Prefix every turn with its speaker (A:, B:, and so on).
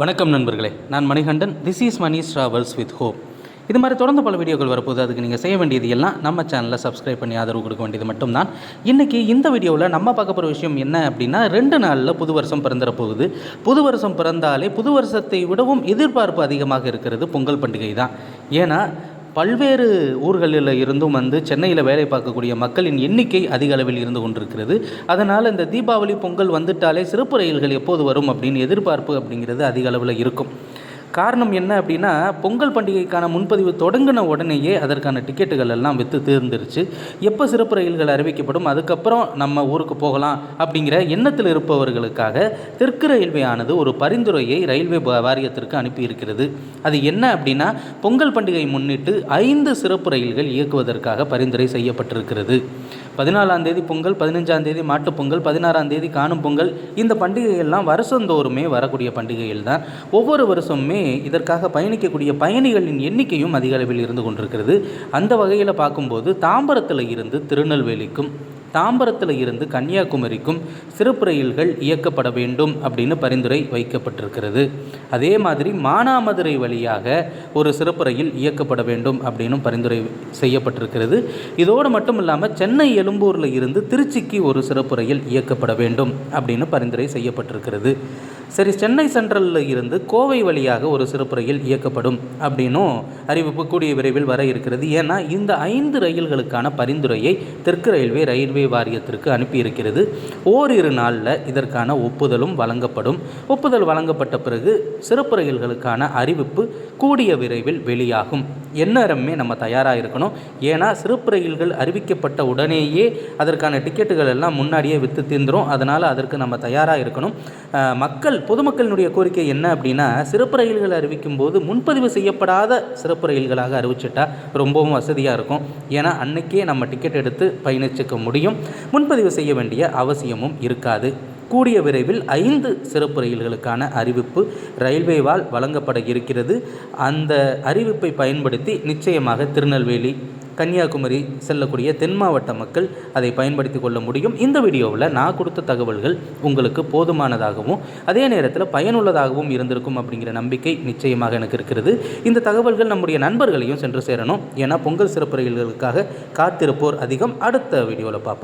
A: வணக்கம் நண்பர்களே. நான் Manikandan. This is Mani travels with hope இது மாதிரி தொடர்ந்து பல வீடியோக்கள் வரப்போகுது. அதுக்கு நீங்கள் செய்ய வேண்டியது எல்லாம் நம்ம சேனலை சப்ஸ்கிரைப் பண்ணி ஆதரவு கொடுக்க வேண்டியது மட்டும்தான். இன்றைக்கி இந்த வீடியோவில் நம்ம பார்க்க போகிற விஷயம் என்ன அப்படின்னா ரெண்டு நாளில் புது வருஷம் பிறந்துற போகுது. புது வருஷம் பிறந்தாலே புது வருஷத்தை விடவும் எதிர்பார்ப்பு அதிகமாக இருக்கிறது பொங்கல் பண்டிகை தான் ஏன்னா பல்வேறு ஊர்களில் இருந்தும் வந்து சென்னையில் வேலை பார்க்கக்கூடிய மக்களின் எண்ணிக்கை அதிக அளவில் இருந்து கொண்டிருக்கிறது. அதனால் இந்த தீபாவளி பொங்கல் வந்துட்டாலே சிறப்பு ரயில்கள் எப்போது வரும் அப்படின்னு எதிர்பார்ப்பு அப்படிங்கிறது அதிக அளவில் இருக்கும். காரணம் என்ன அப்படின்னா பொங்கல் பண்டிகைக்கான முன்பதிவு தொடங்கின உடனேயே அதற்கான டிக்கெட்டுகள் எல்லாம் விற்று தீர்ந்துருச்சு. எப்போ சிறப்பு ரயில்கள் அறிவிக்கப்படும் அதுக்கப்புறம் நம்ம ஊருக்கு போகலாம் அப்படிங்கிற எண்ணத்தில் இருப்பவர்களுக்காக தெற்கு ரயில்வே ஆனது ஒரு பரிந்துரையை ரயில்வே வாரியத்திற்கு அனுப்பியிருக்கிறது. அது என்ன அப்படின்னா பொங்கல் பண்டிகை முன்னிட்டு ஐந்து சிறப்பு ரயில்கள் இயக்குவதற்காக பரிந்துரை செய்யப்பட்டிருக்கிறது. பதினாலாம் தேதி பொங்கல் பதினஞ்சாம் தேதி மாட்டுப் பொங்கல் பதினாறாம் தேதி காணும் பொங்கல். இந்த பண்டிகைகள்லாம் வருஷந்தோறுமே வரக்கூடிய பண்டிகைகள் தான் ஒவ்வொரு வருஷமுமே இதற்காக பயணிக்கக்கூடிய பயணிகளின் எண்ணிக்கையும் அதிக அளவில் இருந்து கொண்டிருக்கிறது. அந்த வகையில் பார்க்கும்போது தாம்பரத்தில் இருந்து திருநெல்வேலிக்கும் தாம்பரத்தில் இருந்து கன்னியாகுமரிக்கும் சிறப்பு ரயில்கள் இயக்கப்பட வேண்டும் அப்படின்னு பரிந்துரை வைக்கப்பட்டிருக்கிறது. அதே மாதிரி மானாமதுரை வழியாக ஒரு சிறப்பு ரயில் இயக்கப்பட வேண்டும் அப்படின்னு பரிந்துரை செய்யப்பட்டிருக்கிறது. இதோடு மட்டும் இல்லாமல் சென்னை எழும்பூரில் இருந்து திருச்சிக்கு ஒரு சிறப்பு ரயில் இயக்கப்பட வேண்டும் அப்படின்னு பரிந்துரை செய்யப்பட்டிருக்கிறது. சரி சென்னை சென்ட்ரலில் இருந்து கோவை வழியாக ஒரு சிறப்பு ரயில் இயக்கப்படும் அப்படின்னும் அறிவிப்பு கூடிய விரைவில் வர இருக்கிறது. ஏன்னா இந்த ஐந்து ரயில்களுக்கான பரிந்துரையை தெற்கு ரயில்வே ரயில்வே வாரியத்திற்கு அனுப்பியிருக்கிறது. ஓரிரு நாளில் இதற்கான ஒப்புதலும் வழங்கப்படும். ஒப்புதல் வழங்கப்பட்ட பிறகு சிறப்பு ரயில்களுக்கான அறிவிப்பு கூடிய விரைவில் வெளியாகும். எந்நேரமே நம்ம தயாராக இருக்கணும்? ஏன்னா சிறப்பு ரயில்கள் அறிவிக்கப்பட்ட உடனேயே அதற்கான டிக்கெட்டுகள் எல்லாம் முன்னாடியே விற்று தீர்ந்துடும் அதனால் அதற்கு நம்ம தயாராக இருக்கணும். மக்கள் பொதுமக்களினுடைய கோரிக்கை என்ன அப்படின்னா சிறப்பு ரயில்கள் அறிவிக்கும் போது முன்பதிவு செய்யப்படாத சிறப்பு ரயில்களாக அறிவிச்சிட்டா ரொம்பவும் வசதியாக இருக்கும். ஏன்னா அன்னைக்கே நம்ம டிக்கெட் எடுத்து பயணிச்சுக்க முடியும். முன்பதிவு செய்ய வேண்டிய அவசியமும் இருக்காது. கூடிய விரைவில் ஐந்து சிறப்பு ரயில்களுக்கான அறிவிப்பு ரயில்வேவால் வழங்கப்பட இருக்கிறது. அந்த அறிவிப்பை பயன்படுத்தி நிச்சயமாக திருநெல்வேலி கன்னியாகுமரி செல்லக்கூடிய தென் மாவட்ட மக்கள் அதை பயன்படுத்தி கொள்ள முடியும். இந்த வீடியோவில் நான் கொடுத்த தகவல்கள் உங்களுக்கு போதுமானதாகவும் அதே நேரத்தில் பயனுள்ளதாகவும் இருந்திருக்கும் அப்படிங்கிற நம்பிக்கை நிச்சயமாக எனக்கு இருக்கிறது. இந்த தகவல்கள் நம்முடைய நண்பர்களையும் சென்று சேரணும். ஏன்னா பொங்கல் சிறப்பு ரயில்களுக்காக காத்திருப்போர் அதிகம். அடுத்த வீடியோவில் பார்ப்போம்.